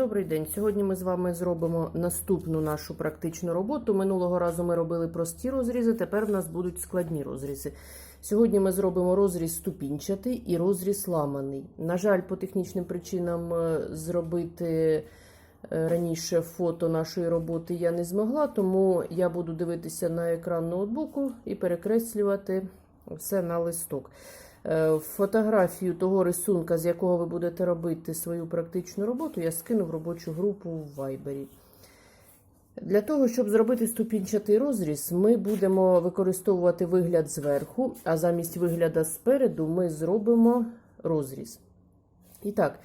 Добрий день. Сьогодні ми з вами зробимо наступну нашу практичну роботу. Минулого разу ми робили прості розрізи, тепер в нас будуть складні розрізи. Сьогодні ми зробимо розріз ступінчатий і розріз ламаний. На жаль, по технічним причинам е, зробити е, раніше фото нашої роботи я не змогла, тому я буду дивитися на екран ноутбуку і перекреслювати все на листок. Е, Фотографію того рисунка, з якого ви будете робити свою практичну роботу, я скину в робочу групу в Viber. Для того, щоб зробити ступінчатий розріз, ми будемо використовувати вигляд зверху, а замість вигляду спереду ми зробимо розріз. І так,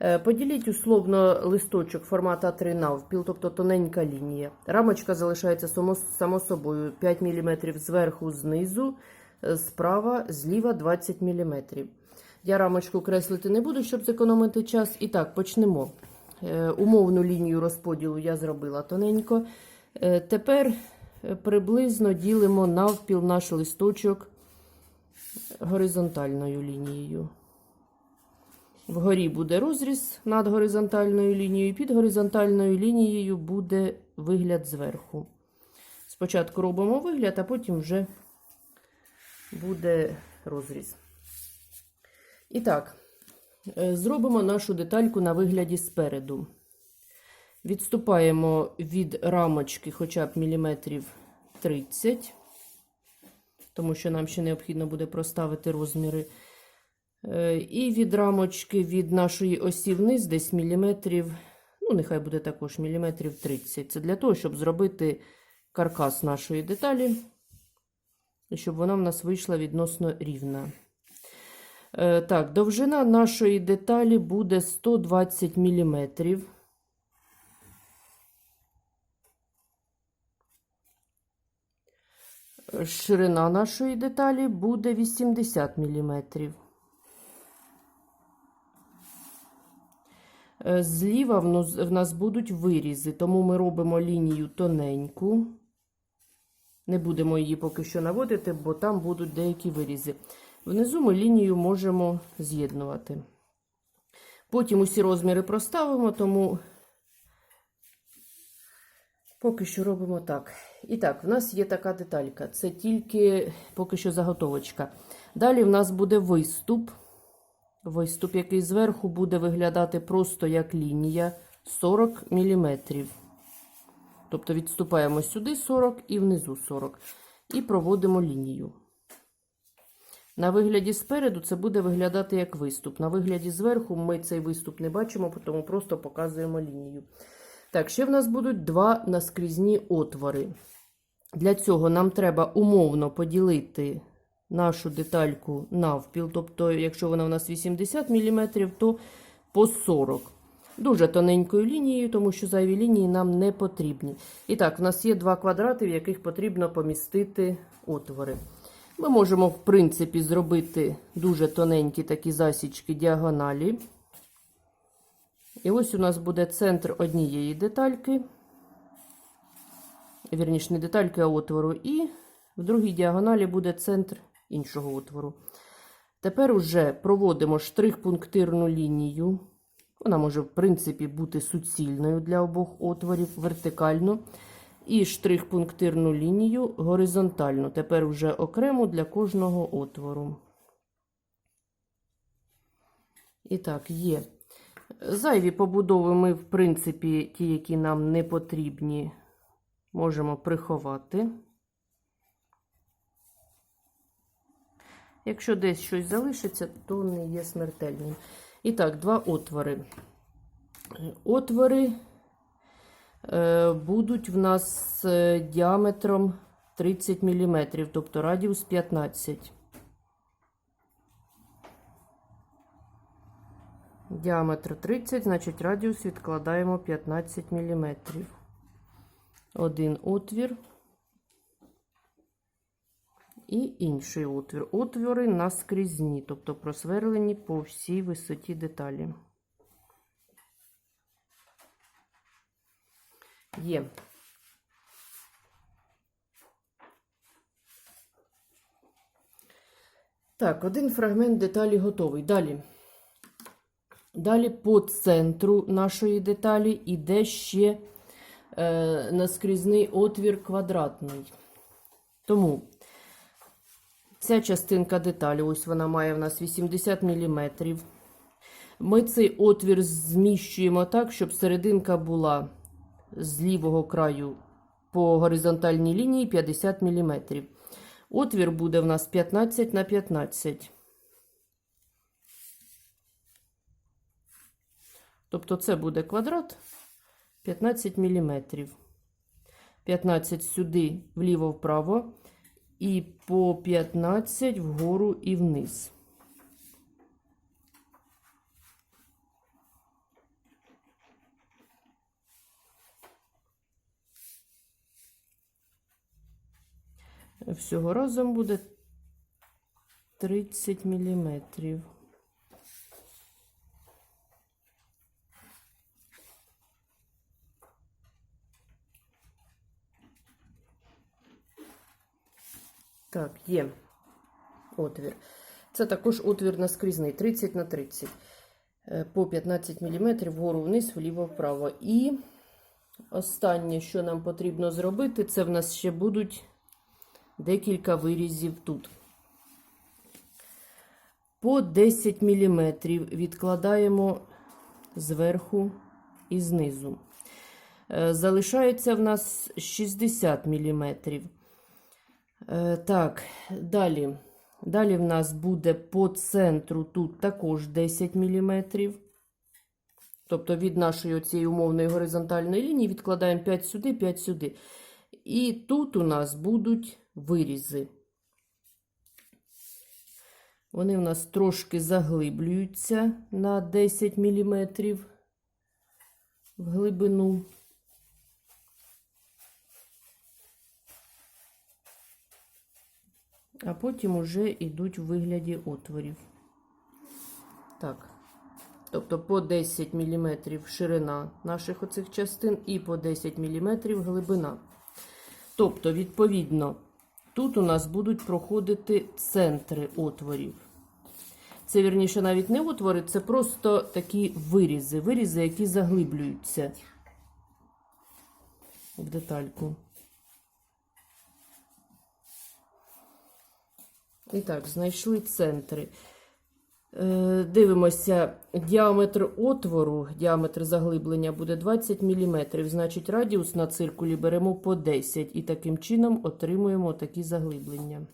е, поділіть условно листочок формата 3 навпіл, тобто тоненька лінія. Рамочка залишається само, собою 5 мм зверху, знизу, справа, зліва 20 мм. Я рамочку креслити не буду, щоб зекономити час. І так, почнемо. Е, Умовну лінію розподілу я зробила тоненько. Е, Тепер е, приблизно ділимо навпіл наш листочок горизонтальною лінією. Вгорі буде розріз над горизонтальною лінією, під горизонтальною лінією буде вигляд зверху. Спочатку робимо вигляд, а потім вже буде розріз. І так, е, зробимо нашу детальку на вигляді спереду. Відступаємо від рамочки хоча б міліметрів 30, тому що нам ще необхідно буде проставити розміри. Е, І від рамочки від нашої осі вниз десь міліметрів, ну, нехай буде також міліметрів 30. Це для того, щоб зробити каркас нашої деталі, щоб вона в нас вийшла відносно рівна. Е, Так, довжина нашої деталі буде 120 міліметрів. Ширина нашої деталі буде 80 міліметрів. Е, Зліва в нас будуть вирізи, тому ми робимо лінію тоненьку. Не будемо її поки що наводити, бо там будуть деякі вирізи. Внизу ми лінію можемо з'єднувати. Потім усі розміри проставимо, тому поки що робимо так. І так, в нас є така деталька. Це тільки поки що заготовочка. Далі в нас буде виступ. Виступ, який зверху буде виглядати просто як лінія 40 мм. Тобто відступаємо сюди 40 і внизу 40. І проводимо лінію. На вигляді спереду це буде виглядати як виступ. На вигляді зверху ми цей виступ не бачимо, тому просто показуємо лінію. Так, ще в нас будуть два наскрізні отвори. Для цього нам треба умовно поділити нашу детальку навпіл. Тобто, якщо вона у нас 80 мм, то по 40 Дуже тоненькою лінією, тому що зайві лінії нам не потрібні. І так, в нас є два квадрати, в яких потрібно помістити отвори. Ми можемо, в принципі, зробити дуже тоненькі такі засічки діагоналі. І ось у нас буде центр однієї детальки. Вірніше, не детальки, а отвору. І в другій діагоналі буде центр іншого отвору. Тепер уже проводимо штрих-пунктирну лінію. Вона може, в принципі, бути суцільною для обох отворів вертикально. І штрих-пунктирну лінію горизонтальну. Тепер уже окремо для кожного отвору. І так, є. Зайві побудови ми, в принципі, ті, які нам не потрібні, можемо приховати. Якщо десь щось залишиться, то не є смертельним. І так, два отвори. Отвори е, будуть в нас е, діаметром 30 мм, тобто радіус 15. Діаметр 30, значить радіус відкладаємо 15 мм. Один отвір і інший отвір. Отвори наскрізні, тобто просверлені по всій висоті деталі. Є. Так, один фрагмент деталі готовий. Далі Далі по центру нашої деталі йде ще е, наскрізний отвір квадратний. Тому ця частинка деталі, ось вона має в нас 80 мм. Ми цей отвір зміщуємо так, щоб серединка була з лівого краю по горизонтальній лінії 50 мм. Отвір буде в нас 15 на 15. Тобто це буде квадрат 15 мм. 15 сюди вліво-вправо і по 15 вгору і вниз. Всього разом буде 30 міліметрів. Так, є отвір. Це також отвір наскрізний 30 на 30 е, по 15 мм вгору вниз, вліво-вправо. І останнє, що нам потрібно зробити, це в нас ще будуть декілька вирізів тут. По 10 мм відкладаємо зверху і знизу. Е, Залишається в нас 60 мм. Е, Так, далі. Далі в нас буде по центру тут також 10 мм. Тобто від нашої цієї умовної горизонтальної лінії відкладаємо 5 сюди, 5 сюди. І тут у нас будуть вирізи. Вони у нас трошки заглиблюються на 10 мм в глибину. А потім уже йдуть у вигляді отворів. Так. Тобто по 10 мм ширина наших оцих частин і по 10 мм глибина. Тобто, відповідно, тут у нас будуть проходити центри отворів. Це, вірніше, навіть не отвори, це просто такі вирізи, вирізи, які заглиблюються в детальку. І так, знайшли центри. Е, Дивимося, діаметр отвору, діаметр заглиблення буде 20 мм. Значить, радіус на циркулі беремо по 10 і таким чином отримуємо такі заглиблення.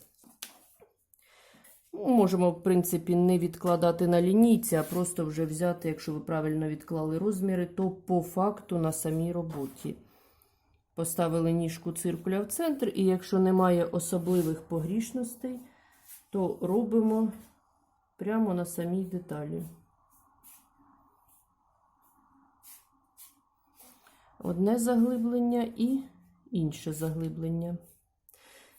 Ну, Можемо, в принципі, не відкладати на лінійці, а просто вже взяти, якщо ви правильно відклали розміри, то по факту на самій роботі. Поставили ніжку циркуля в центр, і якщо немає особливих погрішностей, то робимо прямо на самій деталі. Одне заглиблення і інше заглиблення.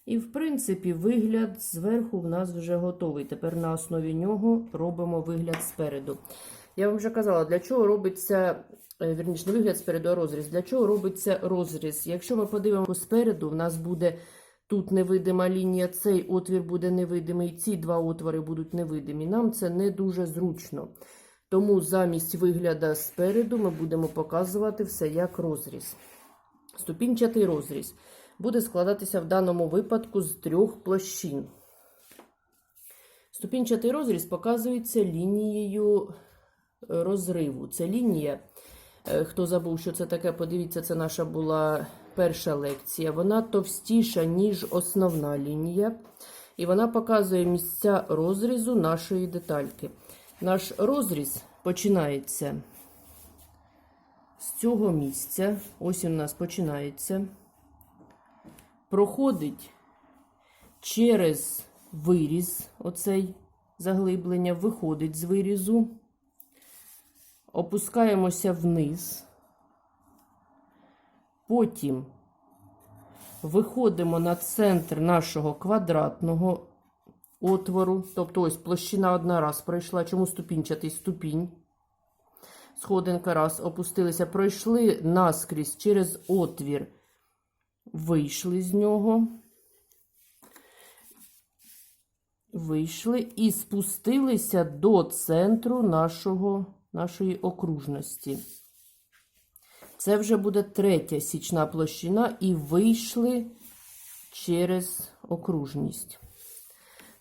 І, в принципі, вигляд зверху в нас вже готовий. Тепер на основі нього робимо вигляд спереду. Я вам вже казала, для чого робиться, е, вірніше, не вигляд спереду, а розріз. Для чого робиться розріз? Якщо ми подивимося спереду, в нас буде тут невидима лінія, цей отвір буде невидимий, ці два отвори будуть невидимі. Нам це не дуже зручно. Тому замість вигляду спереду ми будемо показувати все як розріз. Ступінчатий розріз буде складатися в даному випадку з трьох площин. Ступінчатий розріз показується лінією розриву. Це лінія, е, хто забув, що це таке, подивіться, це наша була перша лекція. Вона товстіша, ніж основна лінія. І вона показує місця розрізу нашої детальки. Наш розріз починається з цього місця. Ось у нас починається. Проходить через виріз, оцей заглиблення, виходить з вирізу. Опускаємося вниз. Потім виходимо на центр нашого квадратного отвору. Тобто, ось площина одна раз пройшла. Чому ступінчатий ступінь? Сходинка раз, опустилися, пройшли наскрізь через отвір, вийшли з нього. Вийшли і спустилися до центру нашого нашої окружності. Це вже буде третя січна площина і вийшли через окружність.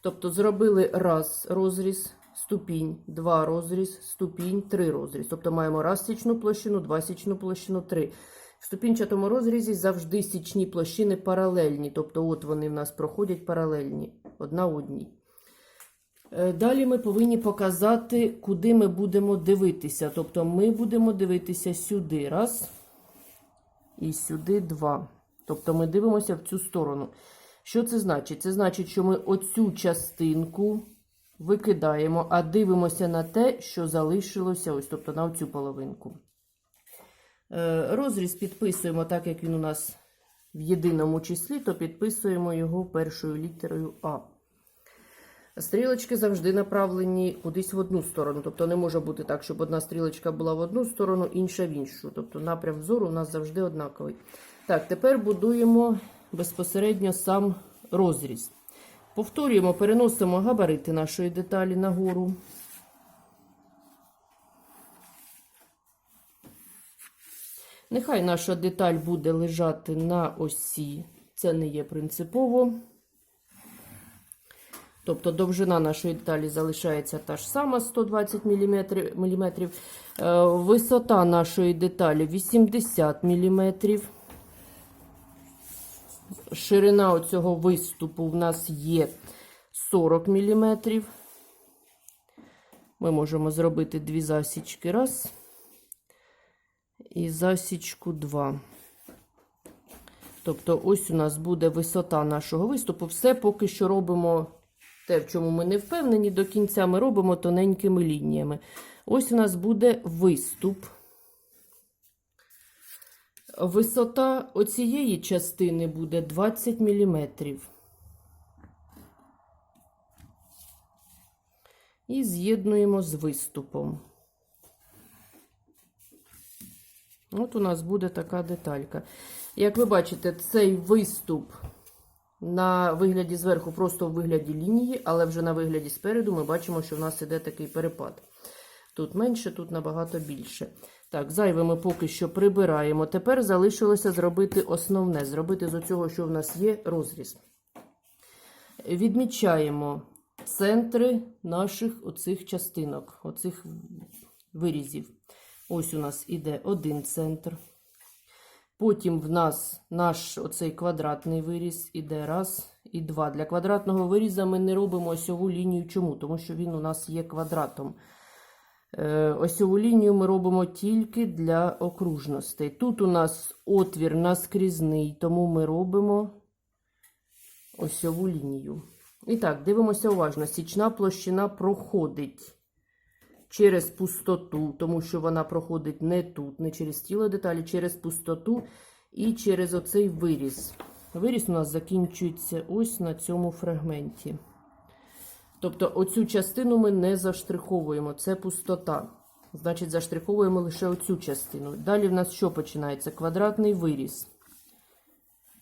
Тобто зробили раз розріз, ступінь, два розріз, ступінь, три розріз. Тобто маємо раз січну площину, два січну площину, три. В ступінчатому розрізі завжди січні площини паралельні. Тобто, от вони в нас проходять паралельні, одна одній. Е, Далі ми повинні показати, куди ми будемо дивитися. Тобто ми будемо дивитися сюди раз і сюди два. Тобто ми дивимося в цю сторону. Що це значить? Це значить, що ми оцю частинку викидаємо, а дивимося на те, що залишилося, ось, тобто на оцю половинку. Е, Розріз підписуємо так, як він у нас в єдиному числі, то підписуємо його першою літерою А. Стрілочки завжди направлені кудись в одну сторону. Тобто не може бути так, щоб одна стрілочка була в одну сторону, інша в іншу. Тобто напрям взору у нас завжди однаковий. Так, тепер будуємо безпосередньо сам розріз. Повторюємо, переносимо габарити нашої деталі нагору. Нехай наша деталь буде лежати на осі. Це не є принципово. Тобто довжина нашої деталі залишається та ж сама 120 мм. Висота нашої деталі 80 мм. Ширина оцього виступу в нас є 40 мм. Ми можемо зробити дві засічки. Раз. І засічку 2. Тобто, ось у нас буде висота нашого виступу. Все поки що робимо те, в чому ми не впевнені, до кінця ми робимо тоненькими лініями. Ось у нас буде виступ. Висота оцієї частини буде 20 мм. І з'єднуємо з виступом. От у нас буде така деталька. Як ви бачите, цей виступ на вигляді зверху, просто в вигляді лінії, але вже на вигляді спереду ми бачимо, що в нас іде такий перепад. Тут менше, тут набагато більше. Так, зайве ми поки що прибираємо. Тепер залишилося зробити основне, зробити з цього, що в нас є, розріз. Відмічаємо центри наших оцих частинок, оцих вирізів. Ось у нас іде один центр. Потім в нас наш оцей квадратний виріз іде раз і два. Для квадратного виріза ми не робимо осьову лінію. Чому? Тому що він у нас є квадратом. Е, Осьову лінію ми робимо тільки для окружностей. Тут у нас отвір наскрізний, тому ми робимо осьову лінію. І так, дивимося уважно. Січна площина проходить через пустоту, тому що вона проходить не тут, не через тіло деталі, через пустоту і через оцей виріз. Виріз у нас закінчується ось на цьому фрагменті. Тобто, оцю частину ми не заштриховуємо, це пустота. Значить, заштриховуємо лише оцю частину. Далі в нас що починається? Квадратний виріз,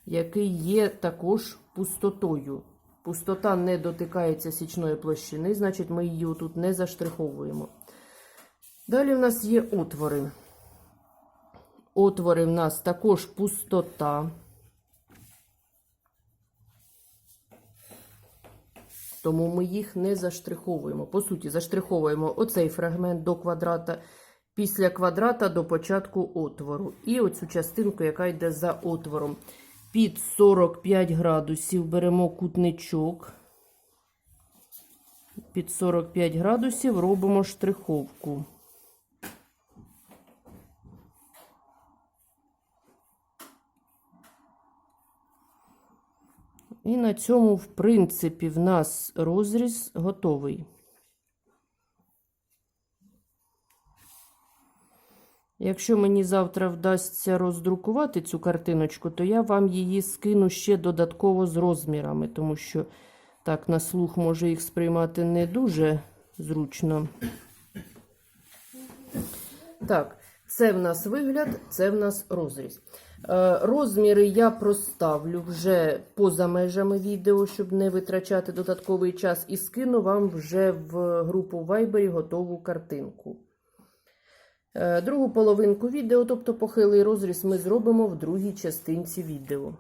який є також пустотою. Пустота не дотикається січної площини, значить, ми її тут не заштриховуємо. Далі в нас є отвори. Отвори в нас також пустота. Тому ми їх не заштриховуємо. По суті, заштриховуємо оцей фрагмент до квадрата, після квадрата до початку отвору. І оцю частинку, яка йде за отвором. Під 45 градусів беремо кутничок. Під 45 градусів робимо штриховку. І на цьому, в принципі, в нас розріз готовий. Якщо мені завтра вдасться роздрукувати цю картиночку, то я вам її скину ще додатково з розмірами, тому що так на слух може їх сприймати не дуже зручно. Так, це в нас вигляд, це в нас розріз. Е, Розміри я проставлю вже поза межами відео, щоб не витрачати додатковий час, і скину вам вже в групу Viber готову картинку. Е, Другу половинку відео, тобто похилий розріз, ми зробимо в другій частинці відео.